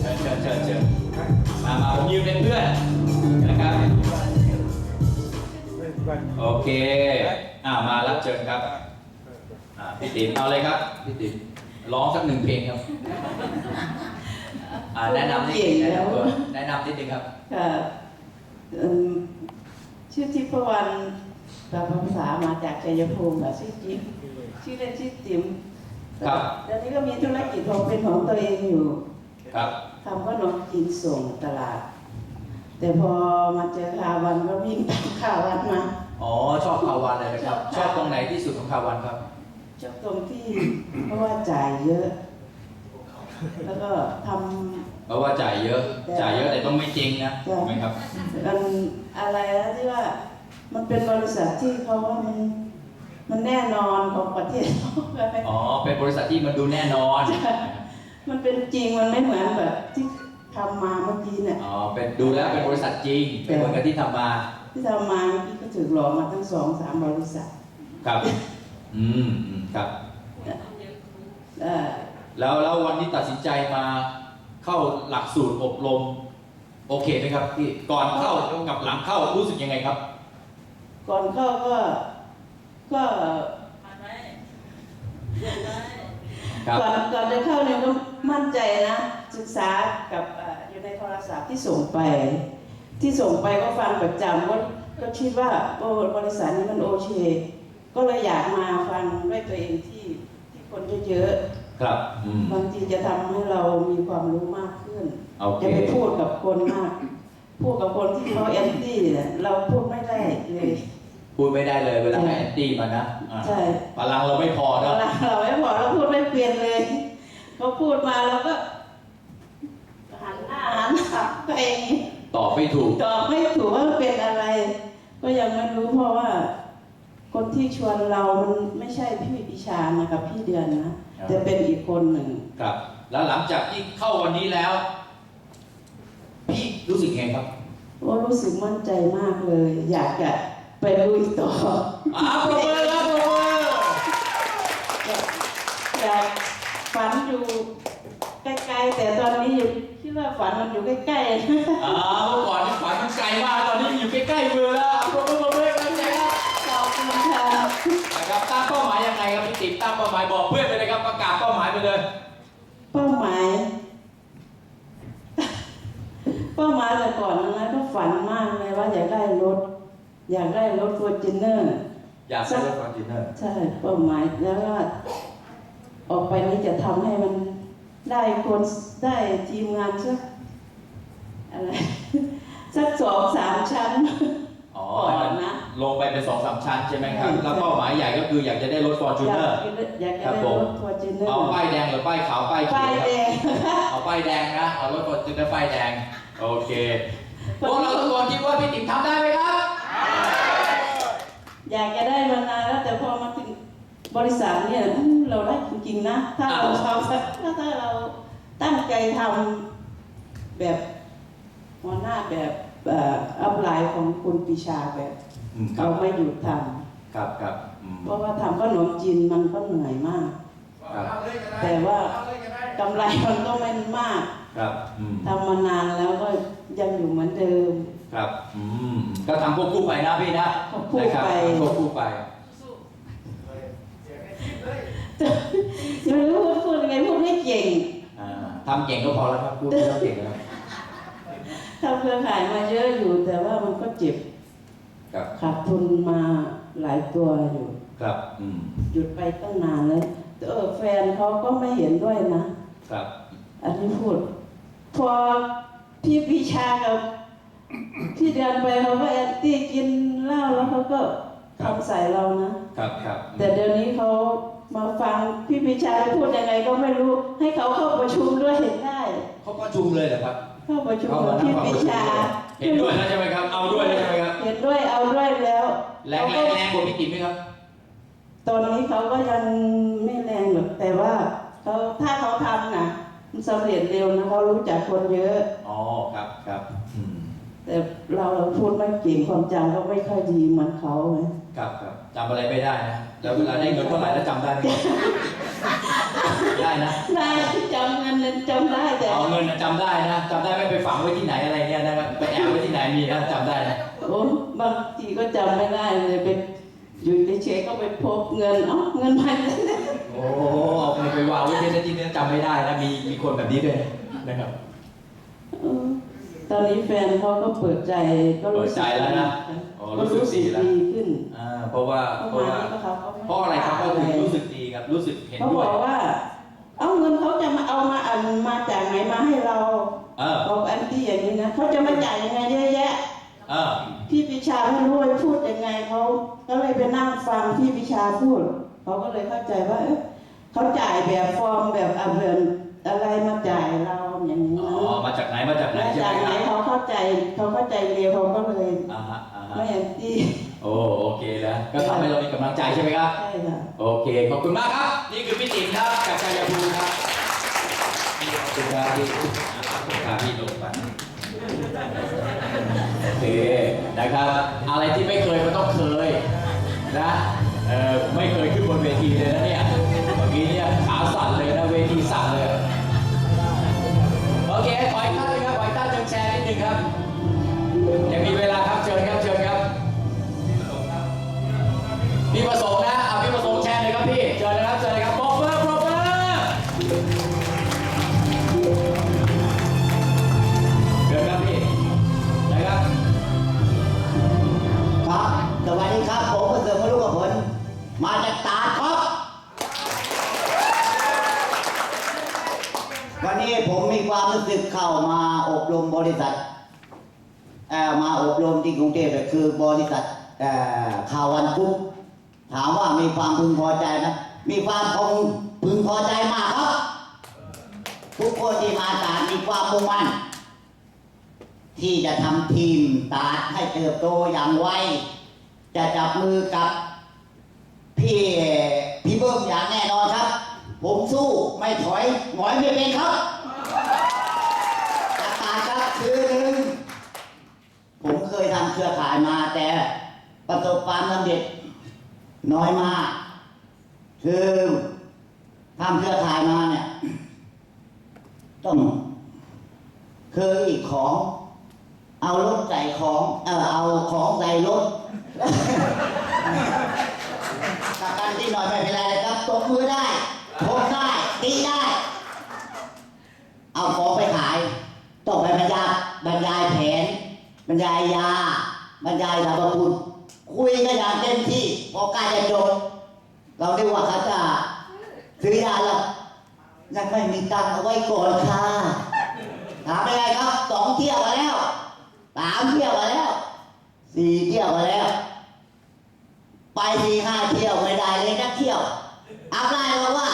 เชิญเชิญเชิญมามาผมยืนเป็นเพื่อนนะครับ โอเคอ่ามารับเชิญครับอ่าพี่ติ๋มเอาเลยครับพี่ติ๋มร้องสักหนึ่งเพลงครับอ่าแนะนำนิดนึงแนะนำตัวแนะนำนิดนึงครับค่ะเอิ่มชื่อทิพวรรณกับภาษามาจากชัยภูมิค่ะชื่อจิ๊บชื่อเล่นชื่อติ๋มครับแล้วนี้ก็มีธุรกิจของเป็นของตัวเองอยู่ ครับทำขนมกินส่งตลาด แต่พอมาเจอคาวันก็วิ่งตามคาวันมา อ๋อชอบคาวันเลยนะครับชชออบบตรงไหนที่สุดของคาวันครับ ชอบตรงที่เพราะว่าจ่ายเยอะ แล้วก็ทเพราะว่าจ่ายเยอะ จ่ายเยอะแต่ต้องไม่จริงนะใช่ถูกไหมครับำอันอะไรนะที่ว่ามันเป็นบริษัทที่เขาว่ามันมันแน่นอนของประเทศอ๋อ เป็นบริษัทที่มันดูแน่นอน มันเป็นจริงมันไม่เหมือนแบบที่ทำมาเมื่อกี้เนี่ย อ๋อ เป็นดูแล้วเป็นบริษัทจริง เป็นเหมือนกับที่ทำมา ที่ทำมาเมื่อกี้ก็ถูกหลอกมาทั้งสองสามบริษัท ครับ อืมอืมครับ เอ่อแล้วแล้ววันนี้ตัดสินใจมาเข้าหลักสูตรอบรม โอเคไหมครับพี่ ก่อนเข้ากับหลังเข้ารู้สึกยังไงครับ ก่อนเข้าก็ ก็ครับ ก่อนก่อนจะเข้าเนี่ยก็ มั่นใจนะศึกษากับเอ่ออยู่ในโทรศัพท์ที่ส่งไป ที่ส่งไปก็ฟังประจำก็ก็คิดว่าโอ้บริษัทนี้มันโอเคก็เลยอยากมาฟังด้วยตัวเองที่ที่คนเยอะครับอืมๆบางทีจะทำให้เรามีความรู้มากขึ้นโอเคจะไปพูดกับคนมาก พูดกับคนที่เขาแอนตี้เนี่ยเราพูดไม่ได้เลยพูดไม่ได้เลยเวลาแอนตี้มันนะอ่าใช่พลังเราไม่พอเวเนาะลาเราไม่พอเราพูดไม่เปลี่ยนเลย เขาพูดมาเราก็หันหน้าหันหลังไปอย่างนี้ตอบไม่ถูกตอบไม่ถูกว่าเป็นอะไร ก็ยังไม่รู้เพราะว่า คนที่ชวนเรามันไม่ใช่พี่ปิชานะกับพี่เดือนนะแต่เป็นอีกคนหนึ่งครับ แล้วหลังจากที่เข้าวันนี้แล้ว พี่รู้สึกไงครับว่ารู้สึกมั่นใจมากเลย อยากจะไปลุยต่ออ้าวปรบมือครับปรบมืออยากฝัน อยู่ใกล้ๆแต่ตอนนี้อยู่คิดว่าฝันมันอยู่ใกล้ๆอ้าวเมื่อก่อนนี่ฝันมันไกลมากตอนนี้อยู่ใกล้ๆมือแล้วปรบมือปรบมือกันเลยครับขอบคุณค่ะนะครับตั้งเป้าหมายยังไงครับพี่ติ๊กตั้งเป้าหมายบอกเพื่อนไปเลยครับประกาศเป้าหมายไปเลย เป้าหมายเป้าหมายแต่ก่อนนะก็ฝันมากเลยว่าอยากได้รถ อยากได้รถฟอร์จูเนอร์อยากเป็นรถฟอร์จูเนอร์ใช่เป้าหมายแล้วก็ ออกไปนี้จะทำให้มันได้คนได้ทีมงานสักอะไรสักสองสามชั้นอ๋อก่อนนะ ลงไปเป็นสองสามชั้นใช่ไหมครับใช่แล้วเป้าหมายใหญ่ก็คืออยากจะได้รถฟอร์จูอยาเนอร์กอยากจะครับได้ผมรถฟอร์จูเนอร์เอาป้ายแดงหรือป้ายขาวป้ายเขีป้ายยวแดครับงเอาป้ายแดงนะ เอารถฟอร์จูเนอร์ป้ายแดง โอเค พวกเราทุกคนคิดว่าพี่ติ๋มทำได้ไหมครับ อยากจะได้มานานแล้วแต่พอมาถึง บริษัทเนี่ยอืมเราได้จริงๆนะ ถ้าเราอ้าวทำถ้าถ้าเราตั้งใจทำแบบหัวหน้าแบบเอ่ออัพไลน์ของคุณปิชาแบบอืมครัเราบไม่หยุดทครับครับอืมำเพราะว่าทำขนมจีนมันก็เหนื่อยมากครับแต่ว่ากำไรมันก็ไม่มากครับอืมทำมานานแล้วก็ยังอยู่เหมือนเดิม ครับอืมก็ทำควบคู่ไปนะพี่นะควบคู่นะครับไปทำควบคู่ไป ไม่รู้พูดพูดยังไงพูดไม่เก่งอ่าทำเก่งก็พอแล้วครับพูดไม่ต้องเก่งแล้วทำเครือข่ายมาเยอะอยู่ แต่ว่ามันก็เจ็บครับขาดทุนมาหลายตัวอยู่ ครับ อืมหยุดไปตั้งนานแล้วแต่เออแฟนเขาก็ไม่เห็นด้วยนะครับ อันนี้พูด พอพี่ปีชากับพี่เดือนไปเขาก็แอนตี้กินเหล้าแล้วเขาก็ทำใส่เรานะครับครับแต่เดี๋ยวนี้เขา มาฟังพี่ปีชาพูดยังไงก็ไม่รู้ ให้เขาเข้าประชุมด้วยเห็นได้ เขาประชุมเลยเหรอครับ เข้าประชุมเขากัมาบนั่งพี่ฟังปีประชุมชาด้วยเห็นด้วยแล้วใช่ไหมครับ เอาด้วยแล้วใช่ไหมครับ เห็นด้วยเอาด้วยแล้วแรงแรงแรงกว่าพี่ติ๋มไหมครับ ตอนนี้เขาก็ยังไม่แรงหรอกแต่ว่าเขาถ้าเขาทำนะมันสำเร็จเร็วนะเขารู้จักคนเยอะ อ๋อครับครับอืมแต่เราพูดไม่เก่งความจำก็ไม่ค่อยดีเหมือนเขาไงครับครับจำอะไรไม่ได้นะ แล้วเวลาได้เงินเท่าไหร่แล้วจำได้ไหมได้นะ ได้จำเงินนั้นจำได้แต่เอาเงินน่ะจำได้นะจำได้ไม่ไปฝังไว้ที่ไหนอะไรเนี่ยนะครับไปแอบไว้ที่ไหนมีนะจำได้นะโอ้บางทีก็จำไม่ได้เลยไปอยู่เฉยๆก็ไปพบเงินเอ้าเงินพันโอ้โหเอาเงินไปวางไว้ที่นั่นที่นี่จำไม่ได้นะมีมีคนแบบนี้ด้วยนะครับเออ ตอนนี้แฟนเขาก็เปิดใจก็รู้สึกเปิดใจแล้วนะอ๋อรู้ก็สึกรู้สึดีกแล้ว ดีขึ้นอ่าเพราะว่าเพเพราะราะว่าว่าเขาก็ม่เพราะอะไรครับก็คือรู้สึกดีครับรู้สึกเห็นเขาด้บวยอกว่า เอาเงินเขาจะมาเอามาอันมาจากไหนมาให้เราเออบอกอันที่อย่างนี้นะเขาจะมาจ่ายยังไงเยอะแยะ เออพี่ปิชาไม่รู้ว่าพูดยังไงเขาก็เลยไปนั่งฟังพี่ปิชาพูดเขาก็เลยเข้าใจว่าเอ๊ะเขาจ่ายแบบฟอร์มแบบอะเบิน อะไรมาจ่ายเราอย่างนี้อ๋อนะมาจากไหนมาจากไหนมาใช่จากไหมไหนครับเขาเข้าใจเขาเข้าใจเร็วเขาก็เลยอ่าฮะอ่าฮะไม่อย่างที่โอ้โอเคแล้วก็ทำให้เรามีกำลังใจใช่ไหมครับ ใช่ค่ะ โอเค ขอบคุณมากครับ นี่คือพี่ติ๋มครับจากชัยภูมิครับนี่ขอบคุณครับพี่พาพี่ลงไปโอเคนะครับ อะไรที่ไม่เคยก็ต้องเคยนะเออไม่เคยขึ้นบนเวทีเลยนะเนี่ยเมื่อกี้เนี่ยขา บริษัทมาอบรมที่กรุงเทพคือบริษัทข่าววันกรุ๊ปถามว่ามีความพึงพอใจไหมมีความคงพึงพอใจมากครับ ทุกคนที่มาตาดมีความมุ่งมั่นที่จะทำทีมตาดให้เติบโตอย่างไว จะจับมือกับพี่พี่เบิ้มอย่างแน่นอนครับ ผมสู้ไม่ถอยหงอยไม่เป็นครับประกาศครับคือหนึ่งผมเคยทำเครือข่ายมาแต่ ประสบความสำเร็จน้อยมาก คือทำเครือข่ายมาเนี่ย ต้องคืออีกของ เอารถใส่ของ เออเอาของใส่รถกับการที่หน่อยไม่เป็นไรนะครับตบมือได้โพกได้ตีได้ เอาของไปขายต้องไปบรรยายบรรยายแผน บรรยายยา บรรยายสรรพคุณ คุยกันอย่างเต็มที่พอใกล้จะจบเราเรียกว่าเขาจะซื้อยาแล้วยังไม่มีตังค์เอาไว้ก่อนค่ะถามไปไงครับสองเที่ยวมาแล้วสามเที่ยวมาแล้วสี่เที่ยวมาแล้ว ไปสี่ห้าเที่ยวไม่ได้เลยนักเที่ยวอัพไลน์บอกว่า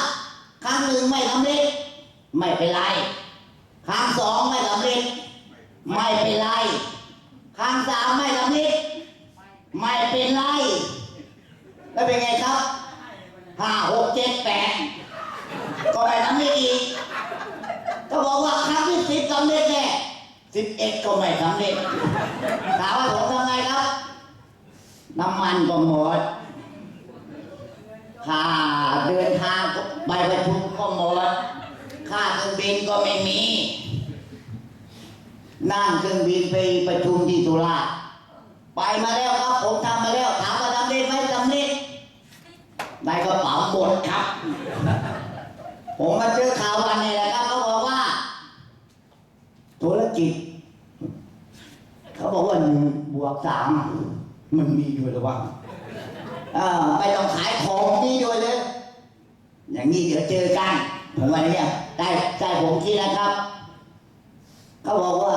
ครั้งหนึ่งไม่สำเร็จไม่เป็นไร ครั้งสองไม่สำเร็จไม่เป็นไร ครั้งสามไม่สำเร็จ ไม่เป็นไร แล้วเป็นไงครับห้าหกเจ็ดแปดก็ไม่สำเร็จอีกก็บอกว่าครั้งที่สิบสำเร็จแน่สิบเอ็ดก็ไม่สำเร็จถามว่าผมทำไงครับน้ำมันก็หมดค่าเดินทางไปประชุมก็หมดค่าเครื่องบินก็ไม่มี นั่งเครื่องบินไปประชุมที่สุราษฎร์ ไปมาแล้วครับ ผมทำมาแล้วถามว่าสำเร็จไหมสำเร็จในกระเป๋าหมดครับ ผมมาเจอข่าววันนี้แหละครับเขาบอกว่า ธุรกิจ เขาบอกว่าหนึ่งบวกสามมันมีด้วยหรือวะเออไม่ต้องขายของมีด้วยเลย อย่างนี้เดี๋ยวเจอกันผมว่าเนี่ยได้ได้ผมคิดนะครับ เขาบอกว่า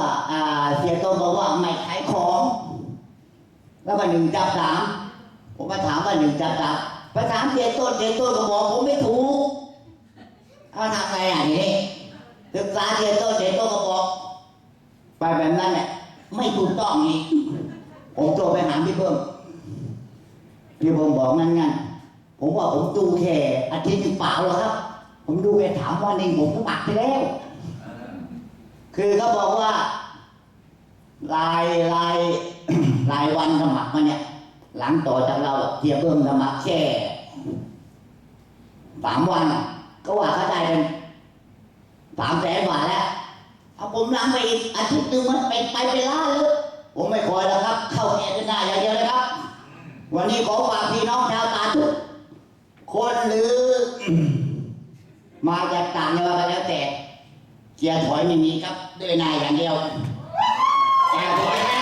เสียโต้นบอกว่าไม่ขายของ แล้วก็หนึ่งจับสามผมมาถามว่าหนึ่งจับสามไปถามเสียต้นเสียต้นก็บอกผมไม่ถูกเขาทำไงอะนี้ศึกษาเรียนต้นเรียนต้นก็บอกไปแบบนั้นเนี่ยไม่ถูกต้องนี่ผมโทรไปหาพี่เพิ่มพี่เพิ่มบอกงั้นงั้นผมว่าผมดูแค่อาทิตย์หนึงเปล่าหรอครับ ผมดูแค่ถามวันเองผมก็ปักไปแล้ว คือเขาบอกว่ารายราย รายวันสมัครมาเนี่ย หลังต่อจากเราเทียบเพิ่มสมัครแค่สามวัน ก็ว่าเขาได้เป็นสามแสนบาทแล้วเอาผมล้างไปอีกอาทิตย์หนึ่งมันไปไปเป็นล้านเลยผมไม่คอยแล้วครับ เข้าแอร์หน้าอย่างเดียวเลยครับ วันนี้ขอฝากพี่น้องชาวตาทุกคนหรือ มาจากต่างจังหวัดก็แล้วแต่เกียร์ถอยไม่มีครับเดินหน้าอย่างเดียวแกถอย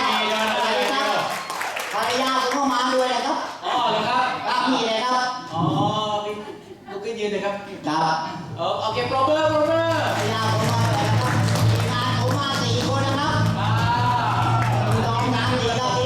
ครับรับเออเอเก็โปรเบอร์โปรเบอร์ ยาวผมมาแล้วครับทีมงานผมมาสี่คนนะครับ อ่า น้องน้ำดีรอบน